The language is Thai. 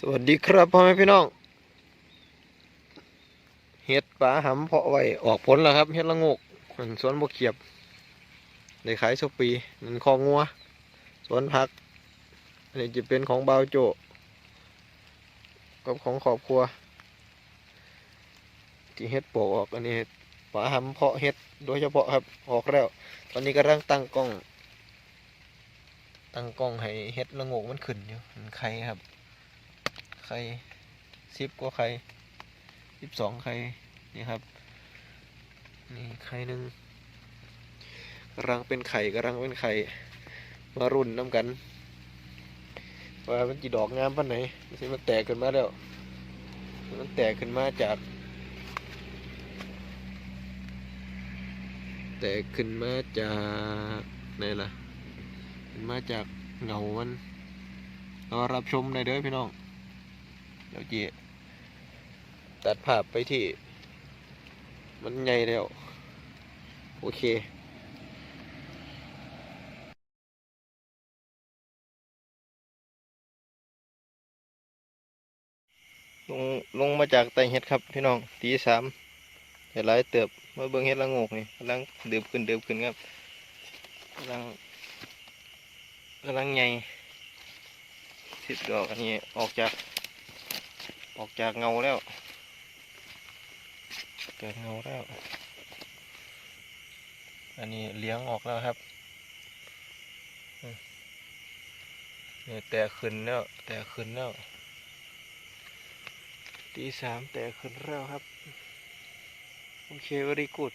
สวัสดีครับพ่อแม่พี่น้อง เห็ดป่าหำเพาะไว้ออกผลแล้วครับ เห็ดละงกมันสวนบกเขียบได้ขายสุปีนันคองงัว สวนผัก อันนี้จะเป็นของบาวโจกับของครอบครัว ที่เห็ดปลกออกอันนี้ป่าหำเพาะเห็ดโดยเฉพาะครับออกแล้ว ตอนนี้กำลังตั้งกล้อง ตั้งกล้องให้เห็ดละงกมันขึ้นอยู่มันไข่ครับ ไข่สิบกว่าไข่สิบสองไข่นี่ครับ นี่ไข่หนึ่งกำลังเป็นไข่กำลังเป็นไข่มารุ่นน้ำกันว่ามันจีดอกงามปานไหนไม่ใช่มันแตกขึ้นมาแล้วมันแตกขึ้นมาจาก แตกขึ้นมาจากไหนล่ะขึ้นมาจากเงามันรอรับชมได้เด้อพี่น้อง ดี๋ยวจีตัดภาพไปที่ มันใหญ่แล้ว โอเคลงลงมาจากไตเห็ดครับพี่น้องตีสามเห็ดหลายเติบมาเบิ่งเห็ดละงกนี่กำลังเดือบขึ้นเดือบขึ้นครับกำลังกำลังใหญ่สิบดอกอันนี้ออกจาก ออกจากเงาแล้วเกิดเงาแล้ว อันนี้เลี้ยงออกแล้วครับเนี่ยแต่ขึ้นแล้ว แต่ขึ้นแล้วตีสามแต่ขึ้นแล้วครับ โอเค very good